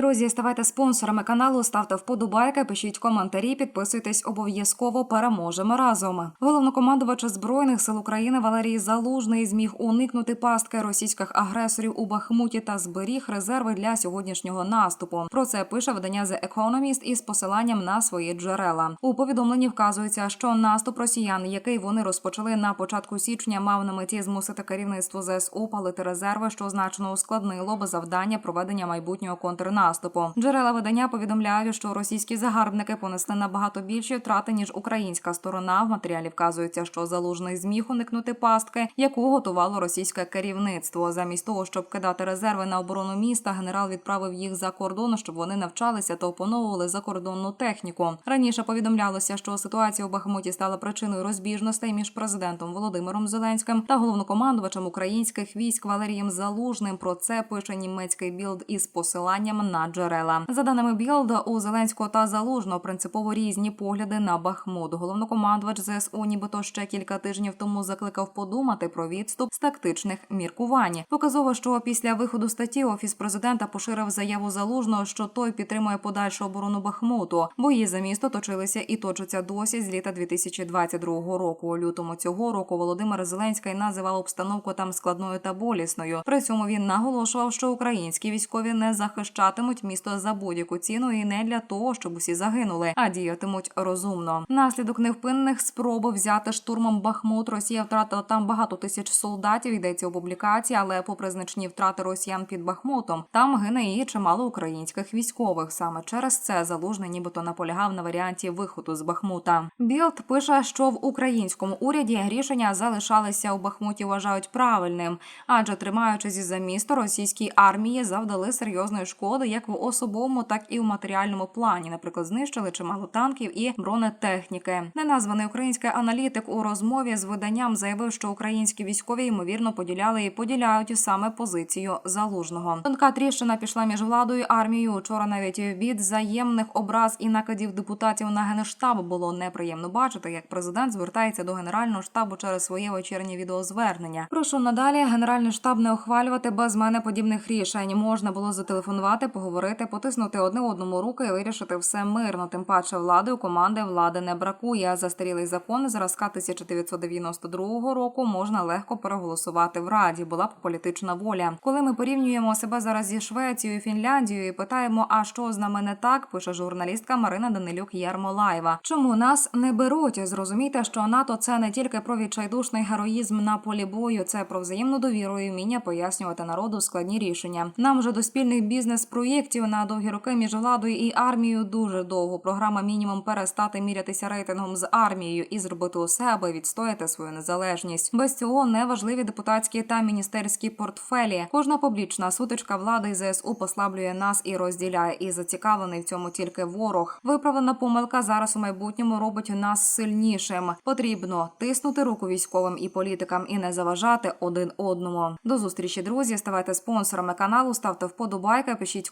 Друзі, ставайте спонсорами каналу, ставте вподобайки, пишіть коментарі, підписуйтесь обов'язково. Переможемо разом. Головнокомандувач збройних сил України Валерій Залужний зміг уникнути пастки російських агресорів у Бахмуті та зберіг резерви для сьогоднішнього наступу. Про це пише видання The Economist із посиланням на свої джерела. У повідомленні вказується, що наступ росіян, який вони розпочали на початку січня, мав на меті змусити керівництво ЗСУ палити резерви, що значно ускладнило би завдання проведення майбутнього контрнаступу. Джерела видання повідомляють, що російські загарбники понесли набагато більші втрати ніж українська сторона. В матеріалі вказується, що залужний зміг уникнути пастки, яку готувало російське керівництво. Замість того, щоб кидати резерви на оборону міста, генерал відправив їх за кордон, щоб вони навчалися та опановували закордонну техніку. Раніше повідомлялося, що ситуація у Бахмуті стала причиною розбіжностей між президентом Володимиром Зеленським та головнокомандувачем українських військ Валерієм Залужним. Про це пише німецький білд із посиланням на джерела. За даними Білда, у Зеленського та Залужного принципово різні погляди на Бахмут. Головнокомандувач ЗСУ, нібито ще кілька тижнів тому закликав подумати про відступ з тактичних міркувань. Показово, що після виходу статті офіс президента поширив заяву залужного, що той підтримує подальшу оборону Бахмуту. Бої за місто точилися і точаться досі з літа 2022 року. У лютому цього року Володимир Зеленський називав обстановку там складною та болісною. При цьому він наголошував, що українські військові не захищатимуть місто за будь-яку ціну і не для того, щоб усі загинули, а діятимуть розумно. Наслідок невпинних спроб взяти штурмом Бахмут. Росія втратила там багато тисяч солдатів. Йдеться у публікації, але попри значні втрати росіян під Бахмутом, там гине і чимало українських військових. Саме через це залужний нібито наполягав на варіанті виходу з Бахмута. Білд пише, що в українському уряді рішення залишалися у Бахмуті. Вважають правильним, адже тримаючись за місто російській армії завдали серйозної шкоди як в особовому, так і в матеріальному плані. Наприклад, знищили чимало танків і бронетехніки. Неназваний український аналітик у розмові з виданням заявив, що українські військові ймовірно поділяли і поділяють саме позицію залужного. Тонка тріщина пішла між владою армією. Учора навіть від взаємних образ і накидів депутатів на генштаб було неприємно бачити, як президент звертається до генерального штабу через своє вечірнє відеозвернення. Прошу надалі генеральний штаб не ухвалювати без мене подібних рішень. Можна було зателефонувати, поговорити, потиснути одне одному руки і вирішити все мирно. Тим паче влади у команди влади не бракує. Застарілий закон зразка 1992 року можна легко переголосувати в раді. Була б політична воля. Коли ми порівнюємо себе зараз зі Швецією, Фінляндією і питаємо, а що з нами не так, пише журналістка Марина Данилюк Ярмолаєва. Чому нас не беруть? Зрозумійте, що НАТО це не тільки про відчайдушний героїзм на полі бою, це про взаємну довіру і вміння пояснювати народу складні рішення. Нам вже до спільних бізнес-проєктів на довгі роки між владою і армією дуже довго. Програма мінімум перестати мірятися рейтингом з армією і зробити усе, аби відстояти свою незалежність. Без цього неважливі депутатські та міністерські портфелі. Кожна публічна сутичка влади і ЗСУ послаблює нас і розділяє. І зацікавлений в цьому тільки ворог. Виправлена помилка зараз у майбутньому робить нас сильнішим. Потрібно тиснути руку військовим і політикам і не заважати один одному. До зустрічі, друзі. Ставайте спонсорами каналу, ставте вподобайки, пишіть